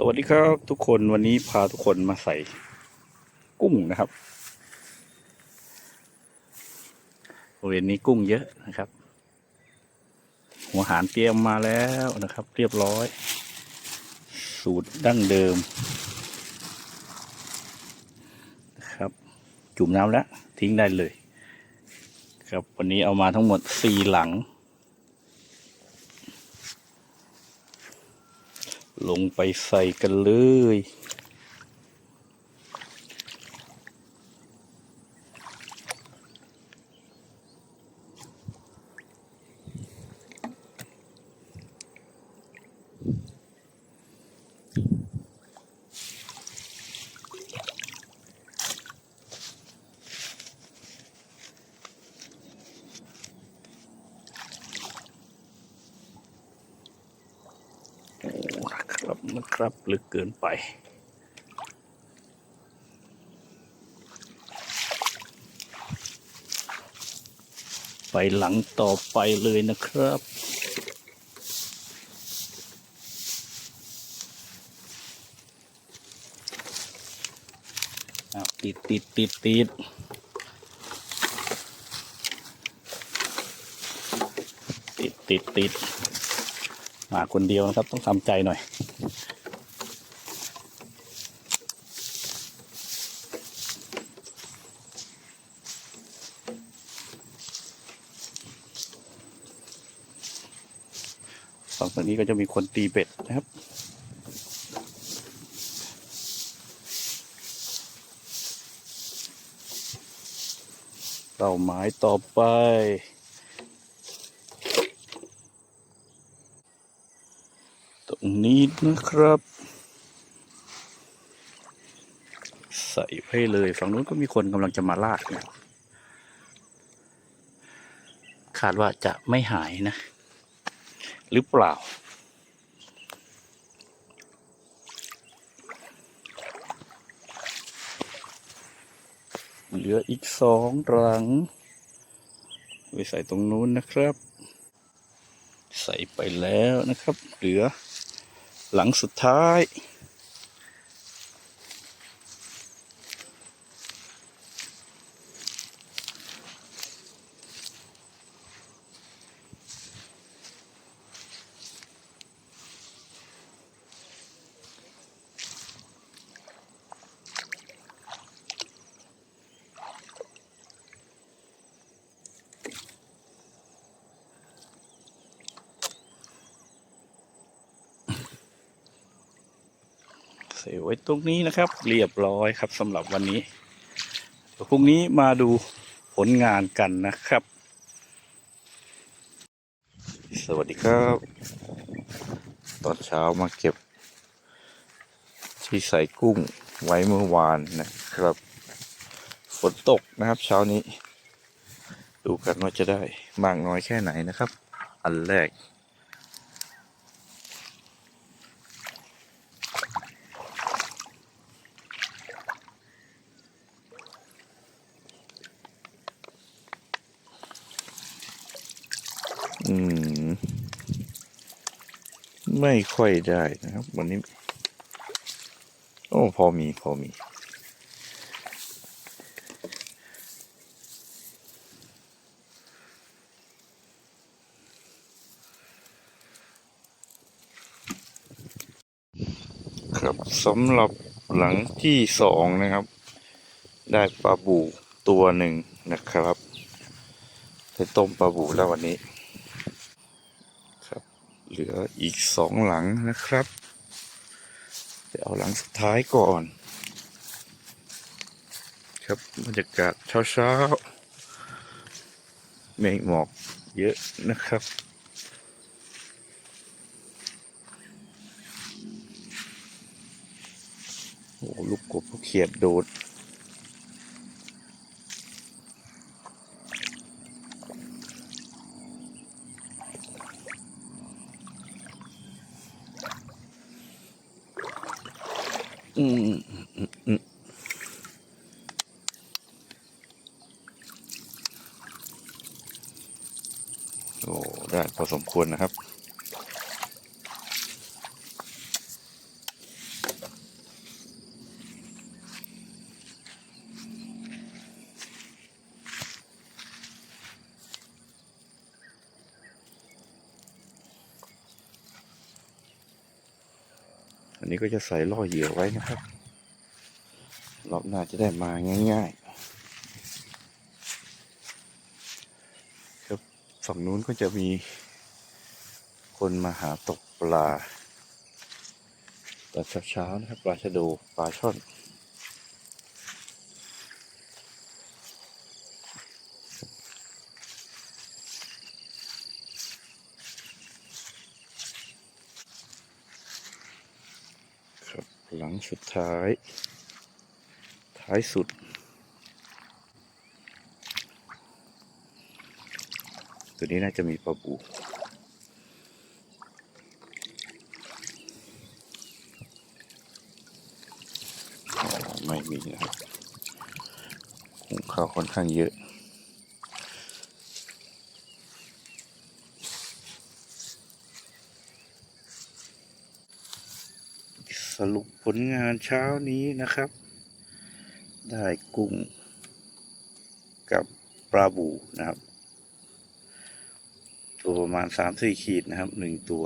สวัสดีครับทุกคนวันนี้พาทุกคนมาใส่กุ้งนะครับบริเวณนี้กุ้งเยอะนะครับ หัวหารเตรียมมาแล้วนะครับ เรียบร้อย สูตรดั้งเดิมนะครับ จุ่มน้ำแล้วทิ้งได้เลย ครับวันนี้เอามาทั้งหมดสี่หลัง ลงไปใส่กันเลย โอ้นะ ครับนะครับ ลึกเกินไป ไปหลังต่อไปเลยนะครับติดติดติดติดติดติดติดมาคนเดียวนะครับ ต้องทำใจหน่อย ฝั่งตรงนี้ก็จะมีคนตีเบ็ดนะครับเป้าหมายต่อไปตรงนี้นะครับ ใส่ไปเลยฝั่งนู้นก็มีคนกำลังจะมาลากเนี่ยคาดว่าจะไม่หายนะ หรือเปล่า เหลืออีกสองรังไปใส่ตรงนู้นนะครับ ใส่ไปแล้วนะครับ เหลือหลังสุดท้าย ส่ไว้ตรงนี้นะครับ เรียบร้อยครับสำหรับวันนี้พรุ่งนี้มาดูผลงานกันนะครับ สวัสดีครับ ตอนเช้ามาเก็บ ที่ใส่กุ้งไว้เมื่อวานนะครับ ฝนตกนะครับเช้านี้ ดูกันว่าจะได้มากน้อยแค่ไหนนะครับ อันแรก ไม่ค่อยได้นะครับ วันนี้ โอ้พอมีพอมี ครับสำหรับหลังที่สองนะครับ ได้ปลาบูตัวหนึ่งนะครับได้ต้มปลาบูแล้ววันนี้ เหลืออีกสองหลังนะครับเดี๋ยวเอาหลังสุดท้ายก่อน ครับบรรยากาศเช้าๆเมฆหมอกเยอะนะครับโอ้ลูกกบเขาเขียดโดด อืมอืมโอ้ได้พอสมควรนะครับ อันนี้ก็จะใส่ล่อเหยื่อไว้นะครับรอบหน้าจะได้มาง่ายๆครับฝั่งนู้นก็จะมีคนมาหาตกปลาตอนเช้าๆนะครับปลาชะโดปลาช่อน ค รังสุดท้าย ท้ายสุด ตัวนี้น่าจะมีปลาบูไม่มีนะครับหุงข้าวค่อนข้างเยอะ สรุปผลงานเช้านี้นะครับ ได้กุ้ง กับปลาบูนะครับ ตัวประมาณสามสี่ขีดนะครับหนึ่งตัว